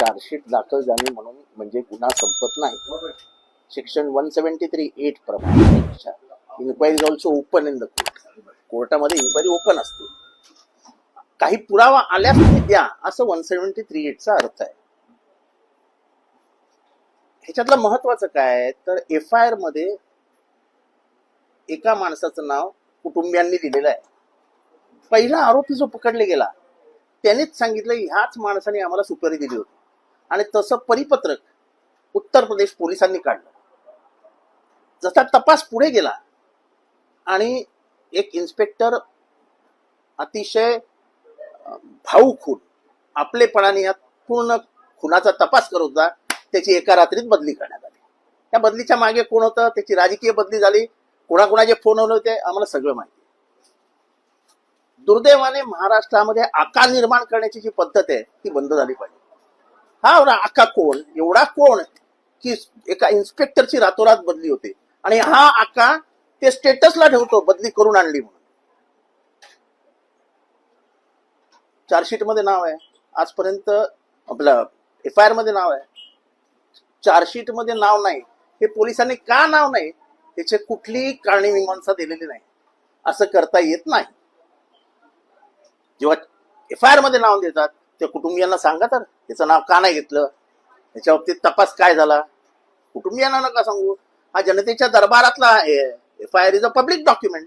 Chargesheet दाखल झाली म्हणून म्हणजे गुन्हा संपत नाही. Section one seventy three eight प्रमाणे inquiry also open in the court कोर्टामध्ये इन्क्वायरी ओपन असते. काही पुरावा आल्यास तुम्ही द्या असं वन सेव्हन्टी थ्री एटचा अर्थ आहे. ह्याच्यातलं महत्वाचं काय आहे? तर एफ आय आरमध्ये एका माणसाचं नाव कुटुंबियांनी दिलेलं आहे. पहिला आरोपी जो पकडले गेला त्यानेच सांगितलं ह्याच माणसाने आम्हाला सुपारी दिली होती. आणि तसं परिपत्रक उत्तर प्रदेश पोलिसांनी काढलं. जसा तपास पुढे गेला आणि एक इन्स्पेक्टर अतिशय भाऊ खून आपलेपणाने या पूर्ण खुनाचा तपास करत होता त्याची एका रात्रीत बदली करण्यात आली. त्या बदलीच्या मागे कोण होतं? त्याची राजकीय बदली झाली. कोणाकोणाचे फोन होते? आम्हाला सगळं माहिती दुर्दैवाने महाराष्ट्रामध्ये आकार निर्माण करण्याची जी पद्धत आहे ती बंद झाली पाहिजे. हा अख्खा कोण एवढा कोण की एका इन्स्पेक्टरची रातोरात बदली होते. आणि हा आका ते स्टेटसला ठेवतो बदली करून आणली म्हणून. चार्जशीटमध्ये नाव आहे. आजपर्यंत आपलं एफ आय आरमध्ये नाव आहे. चार्जशीटमध्ये नाव नाही. हे पोलिसांनी का नाव नाही? त्याचे कुठलीही कारणी मीमांसा दिलेली नाही. असं करता येत नाही. जेव्हा एफ आय आरमध्ये नाव देतात त्या कुटुंबियांना सांगा तर त्याचं नाव का नाही घेतलं? त्याच्या बाबतीत तपास काय झाला? कुटुंबियांना नका सांगू. हा जनतेच्या दरबारातला F I R is a public document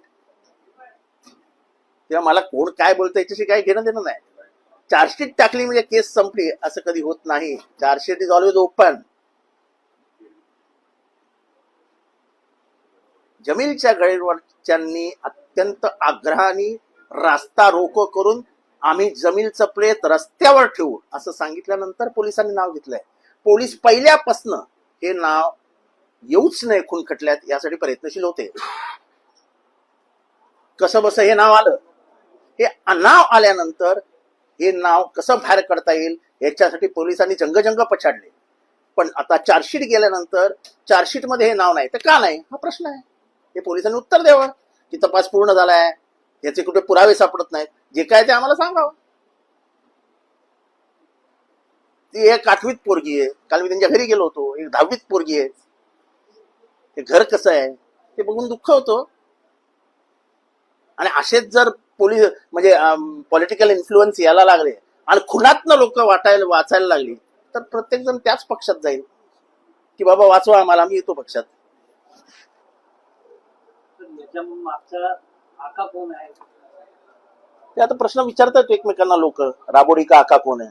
तेव्हा मला कोण काय बोलतं याच्याशी काही घेणं देणं नाही. चार्जशीट टाकली म्हणजे केस संपली. असं कधी होत नाही. Charge sheet is always open जमीलच्या गैरवर्च्यांनी अत्यंत आग्रहाने रास्ता रोको करून आम्ही जमीलचं प्रेत रस्त्यावर ठेवू असं सांगितल्यानंतर पोलिसांनी नाव घेतलंय. पोलीस पहिल्यापासनं हे नाव येऊच नाही खून खटल्यात यासाठी प्रयत्नशील होते. कसं बस हे नाव आलं? हे नाव आल्यानंतर हे नाव कसं बाहेर काढता येईल याच्यासाठी पोलिसांनी जंगजंग पछाडले. पण आता चार्जशीट गेल्यानंतर चार्जशीटमध्ये हे नाव नाही. तर का नाही? हा प्रश्न आहे. हे पोलिसांनी उत्तर द्यावं. की तपास पूर्ण झालाय. याचे कुठे पुरावे सापडत नाहीत. जे काय ते आम्हाला सांगावं. ती एक आठवीत पोरगी आहे. काल मी त्यांच्या घरी गेलो होतो. एक दहावीत पोरगी आहे. ते घर कसं आहे? ते बघून दुःख होतो. आणि असेच जर पोलीस म्हणजे पॉलिटिकल इन्फ्लुएन्स यायला लागले आणि खुनातनं लोक वाटायला वाचायला लागली तर प्रत्येक जण त्याच पक्षात जाईल. की बाबा वाचवा आम्हाला आम्ही येतो पक्षात. मागचा आका कोण आहे? ते आता प्रश्न विचारतात एकमेकांना लोक राबोडी का आका कोण आहे?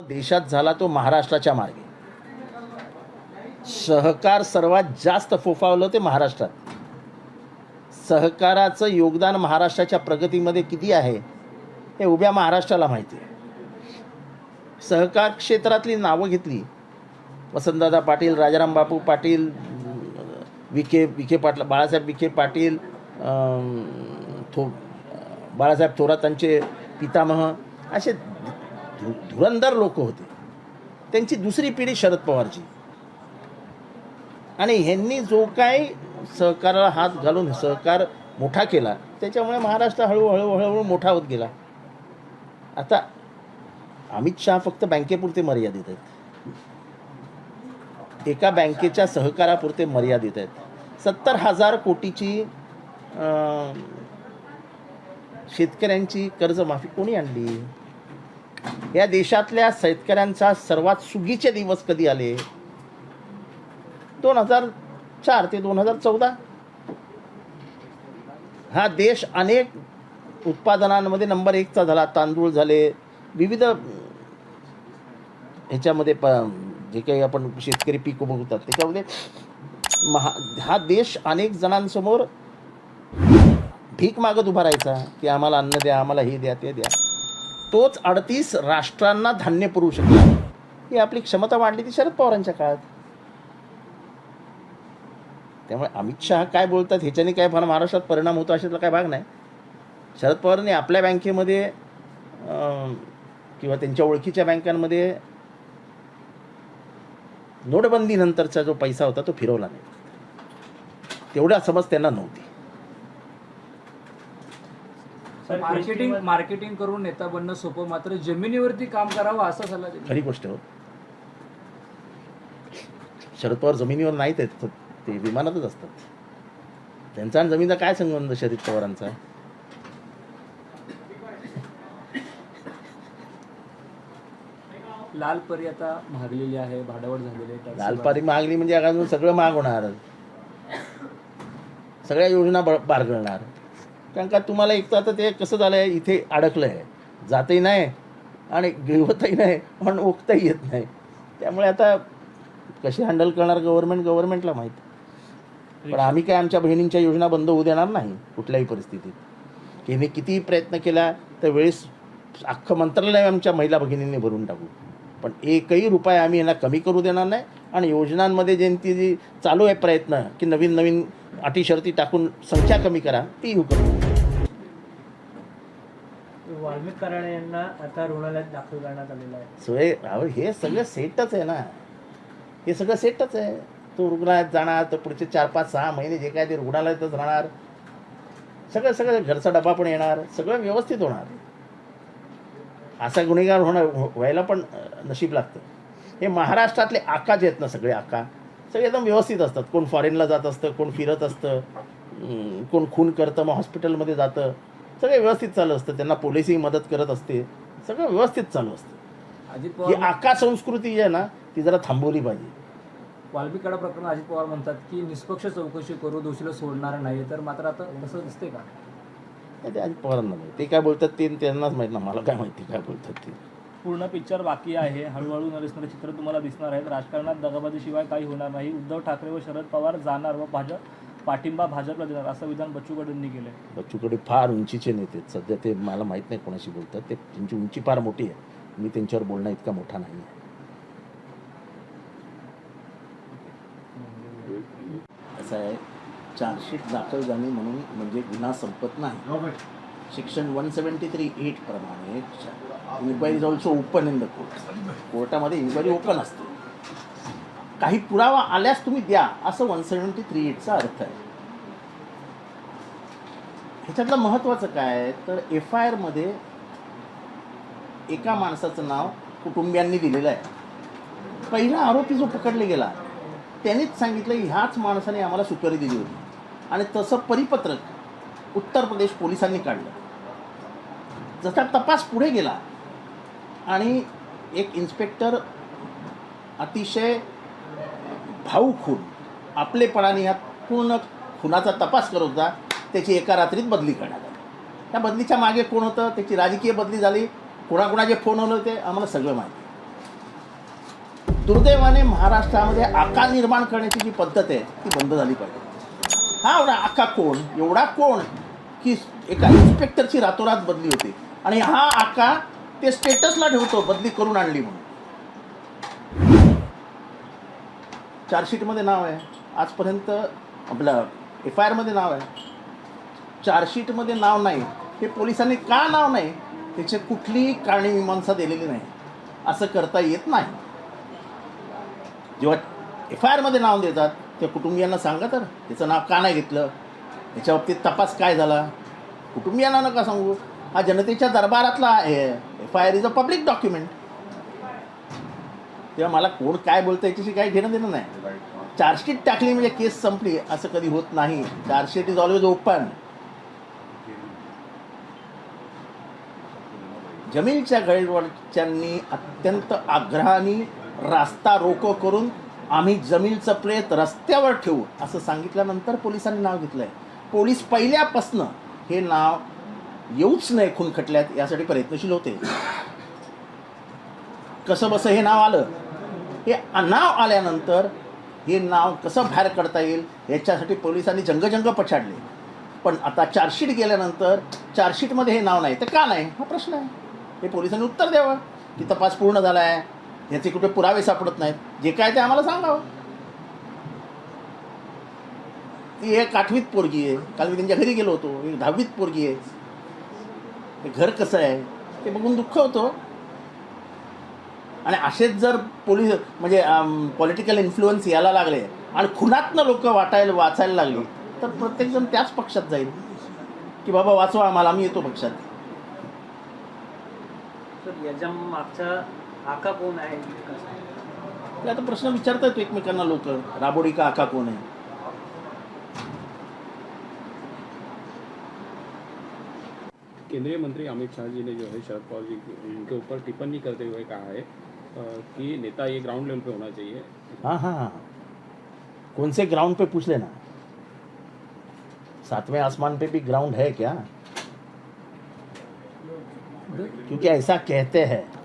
देशात झाला तो महाराष्ट्राच्या मार्गे. सहकार सर्वात जास्त फोफावलं ते महाराष्ट्रात. सहकाराचं योगदान महाराष्ट्राच्या प्रगतीमध्ये किती आहे हे उभ्या महाराष्ट्राला माहिती आहे. सहकार क्षेत्रातली नावं घेतली. वसंतदादा पाटील राजाराम बापू पाटील विखे विखे पाटील बाळासाहेब विखे पाटील थो बाळासाहेब थोरातांचे पितामह असे धु धुरंधर लोक होते. त्यांची दुसरी पिढी शरद पवारची. आणि ह्यांनी जो काय सहकाराला हात घालून सहकार मोठा केला त्याच्यामुळे महाराष्ट्र हळूहळू हळूहळू मोठा होत गेला. आता अमित शहा फक्त बँकेपुरते मर्यादित आहेत. एका बँकेच्या सहकारापुरते मर्यादित आहेत. सत्तर हजार कोटीची शेतकऱ्यांची कर्जमाफी कोणी आणली? या देशातल्या शेतकऱ्यांचा सर्वात सुगीचे दिवस कधी आले? दोन हजार चार ते दोन हजार चौदा. हा देश अनेक उत्पादनांमध्ये नंबर एकचा झाला तांदूळ झाले विविध ह्याच्यामध्ये प जे काही आपण शेतकरी पीक उभवतात त्याच्यामध्ये महा हा देश अनेक जणांसमोर भीक मागत उभा राहायचा की आम्हाला अन्न द्या आम्हाला हे द्या ते द्या. तोच अडतीस राष्ट्रांना धान्य पुरवू शकला ही आपली क्षमता वाढली ती शरद पवारांच्या काळात. त्यामुळे अमित शहा काय बोलतात ह्याच्याने काय फार महाराष्ट्रात परिणाम होतो अशातला काय भाग नाही. शरद पवारांनी आपल्या बँकेमध्ये किंवा त्यांच्या ओळखीच्या बँकांमध्ये नोटबंदीनंतरचा जो पैसा होता तो फिरवला नाही. तेवढा समज त्यांना नव्हती. मार्केटिंग मार्केटिंग करून नेता बनणं सोपं मात्र जमिनीवरती काम करावं असा सल्ला दिला खरी गोष्ट हो. शरद पवार जमिनीवर नाहीत आहेत ते विमानातच असतात. त्यांचा आणि जमिनीचा काय संबंध शरद पवारांचा? लाल परी आता महागलेली आहे भाडावड झालेली आहे त्याशिवाय- लालपारी मागली म्हणजे अजून सगळं महाग होणार. सगळ्या योजना ब- बारगळणार. कारण का तुम्हाला एक तर आता ते कसं झालंय इथे अडकलं आहे जातही नाही आणि गिळवतही नाही पण ओकताही येत नाही. त्यामुळे आता कशी हँडल करणार गव्हर्नमेंट गव्हर्नमेंटला माहीत? पण आम्ही काय आमच्या बहिणींच्या योजना बंद होऊ देणार नाही कुठल्याही परिस्थितीत. की मी कितीही प्रयत्न केला तर वेळेस अख्खं मंत्रालय आमच्या महिला भगिनींनी भरून टाकू. पण एकही रुपया आम्ही यांना कमी करू देणार नाही आणि योजनांमध्ये ज्यांची जी चालू आहे प्रयत्न की नवीन नवीन अटी शर्ती टाकून संख्या कमी करा ती करू. वाल्मिक कराडे यांना आता रुग्णालयात दाखल करण्यात आलेलं आहे. सोय अहो हे सगळं सेटच आहे ना. हे सगळं सेटच आहे. तो रुग्णालयात जाणार तर पुढचे चार पाच सहा महिने जे काय ते रुग्णालयातच राहणार. सगळं सगळं घरचा डबा पण येणार सगळं व्यवस्थित होणार. असा गुन्हेगार होणं व्हायला पण नशीब लागतं. हे महाराष्ट्रातले आका जे आहेत ना सगळे आका. सगळे एकदम व्यवस्थित असतात. कोण फॉरेनला जात असतं कोण फिरत असतं कोण खून करतं मग हॉस्पिटलमध्ये जातं. सगळे व्यवस्थित चालू असतं. त्यांना पोलिसही मदत करत असते. सगळं व्यवस्थित चालू असतं. अजित ही आका संस्कृती जी आहे ना ती जरा थांबवली पाहिजे. वाल्मिक कडा प्रकरण अजित पवार म्हणतात की निष्पक्ष चौकशी करू दोषीला सोडणार नाही. तर मात्र आता तसं दिसते का? नाही, ते अजित पवारांना माहिती. ते काय बोलतात ते त्यांनाच माहीत ना मला काय माहिती काय बोलतात ते. पूर्ण पिक्चर बाकी आहे. हळूहळू नरेशनर चित्र तुम्हाला दिसणार आहेत. राजकारणात दगाबाजीशिवाय काही होणार नाही. उद्धव ठाकरे व शरद पवार जाणार व भाजप पाठिंबा भाजपला देणार असं विधान बच्चू कडूंनी केलंय. बच्चूकडे फार उंचीचे नेते आहेत. सध्या ते मला माहीत नाही कोणाशी बोलतात. ते त्यांची उंची फार मोठी आहे. मी त्यांच्यावर बोलणं इतका मोठा नाही आहे. असं आहे. चार्जशीट दाखल झाली म्हणून म्हणजे गुन्हा संपत नाही. Section one seventy three eight प्रमाणे inquiry is also open in the court कोर्टामध्ये इन्क्वायरी ओपन असते. काही पुरावा आल्यास तुम्ही द्या असं वन सेवन्टी थ्री एटचा अर्थ आहे. ह्याच्यातलं महत्त्वाचं काय आहे? तर एफ आय आरमध्ये एका माणसाचं नाव कुटुंबियांनी दिलेलं आहे. पहिला आरोपी जो पकडले गेला त्यानेच सांगितलं ह्याच माणसाने आम्हाला सुपारी दिली होती. आणि तसं परिपत्रक उत्तर प्रदेश पोलिसांनी काढलं. जसा तपास पुढे गेला आणि एक इन्स्पेक्टर अतिशय भाऊ खून आपलेपणाने ह्या पूर्ण खुनाचा तपास करत होता त्याची एका रात्रीत बदली करण्यात आली. त्या बदलीच्या मागे कोण होतं? त्याची राजकीय बदली झाली. कोणाकोणाचे फोन आले होते? आम्हाला सगळं माहिती. दुर्दैवाने महाराष्ट्रामध्ये आकार निर्माण करण्याची जी पद्धत आहे ती बंद झाली पाहिजे. हा एवढा आका कोण एवढा कोण की एका इन्स्पेक्टरची रातोरात बदली होते. आणि हा आका ते स्टेटसला ठेवतो बदली करून आणली म्हणून. चार्जशीटमध्ये नाव आहे. आजपर्यंत आपलं एफ आय आरमध्ये नाव आहे. चार्जशीटमध्ये नाव नाही. हे पोलिसांनी का नाव नाही? त्याची कुठलीही कारणी मीमांसा दिलेली नाही. असं करता येत नाही. जेव्हा एफ आय आरमध्ये नाव देतात त्या कुटुंबियांना सांगा तर. त्याचं नाव का नाही घेतलं? त्याच्या बाबतीत तपास काय झाला? कुटुंबियांना नका सांगू. हा जनतेच्या दरबारातला आहे. F I R is a public document तेव्हा मला कोण काय बोलतं याच्याशी काही घेणं देणं नाही. चार्जशीट टाकली म्हणजे केस संपली. असं कधी होत नाही. Charge sheet is always open जमीनच्या गैरवरच्यांनी अत्यंत आग्रहाने रास्ता रोको करून आम्ही जमीनचं प्रेत रस्त्यावर ठेवू असं सांगितल्यानंतर पोलिसांनी नाव घेतलं आहे पोलीस पहिल्यापासनं हे नाव येऊच नाही खून खटल्यात यासाठी प्रयत्नशील होते. कसं बसं हे नाव आलं? हे नाव आल्यानंतर हे नाव कसं बाहेर करता येईल याच्यासाठी पोलिसांनी जंगजंग पछाडले. पण आता चार्जशीट गेल्यानंतर चार्जशीटमध्ये हे नाव नाही तर का नाही? हा प्रश्न आहे. हे पोलिसांनी उत्तर द्यावं की तपास पूर्ण झाला आहे याचे कुठे पुरावे सापडत नाहीत. जे काय ते आम्हाला सांगावं. ती एक आठवीत पोरगी आहे. काल मी त्यांच्या घरी गेलो होतो. एक दहावीत पोरगी आहे. ते घर कसं आहे? ते बघून दुःख होतं. आणि असेच जर पोलीस म्हणजे पॉलिटिकल इन्फ्लुअन्स यायला लागले आणि खुनातनं लोक वाटायला वाचायला लागले तर प्रत्येकजण त्याच पक्षात जाईल. की बाबा वाचवा आम्हाला आम्ही येतो पक्षात. तर याच्या मागच्या आका कोण आहे ते आता प्रश्न विचारतात एकमेकांना लोक राबोडी का आका कोण आहे केंद्रीय मंत्री अमित शाह जी ने जो है शरद पवार जी की- उनके ऊपर टिप्पणी करते हुए कहा है कि नेता ये ग्राउंड लेवल पे होना चाहिए। हाँ हाँ हाँ। कौन से ग्राउंड पे पूछ लेना? सातवें आसमान पे भी ग्राउंड है क्या? क्योंकि ऐसा कहते हैं।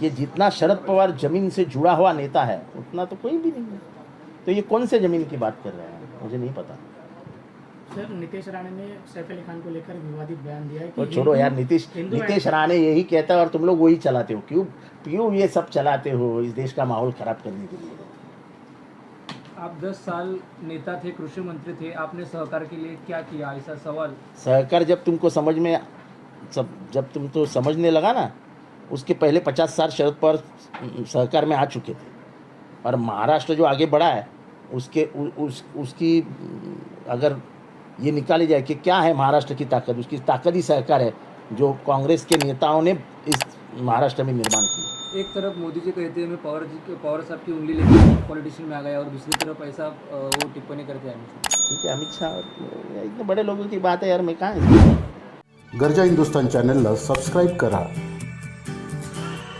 कि जितना शरद पवार ज़मीन से जुड़ा हुआ नेता है उतना तो कोई भी नहीं है। तो ये कौन से ज़मीन की बात कर रहे हैं? मुझे नहीं पता। सर नीतीश राणे ने सैफ अली खान को लेकर विवादित बयान दिया है कि तो छोड़ो यार नीतीश नीतीश राणे यही कहता है और तुम लोग वही चलाते हो। क्यों क्यों ये सब चलाते हो इस देश का माहौल खराब करने के लिए? आप दस साल नेता थे कृषि मंत्री थे आपने सहकार के लिए क्या किया? ऐसा सवाल। सहकार जब तुमको समझ में सब जब तुम तो समझने लगा ना उसके पहले पचास साल शरद पवार सहकार में आ चुके थे। और महाराष्ट्र जो आगे बढ़ा है उसके उ, उस उसकी अगर ये निकाली जाए कि क्या है महाराष्ट्र की ताकत उसकी ताकत ही सहकार है जो कांग्रेस के नेताओं ने इस महाराष्ट्र में निर्माण की एक तरफ़ मोदी जी कहते हैं मैं पवार जी के पवार साहब की उंगली लेकर पॉलिटिशियन में आ गया और दूसरी तरफ़ ऐसा वो टिप्पणी करते हैं ठीक है अमित शाह इतने बड़े लोगों की बात है यार मैं कहाँ गरजा हिंदुस्तान चॅनलला सबस्क्राईब करा।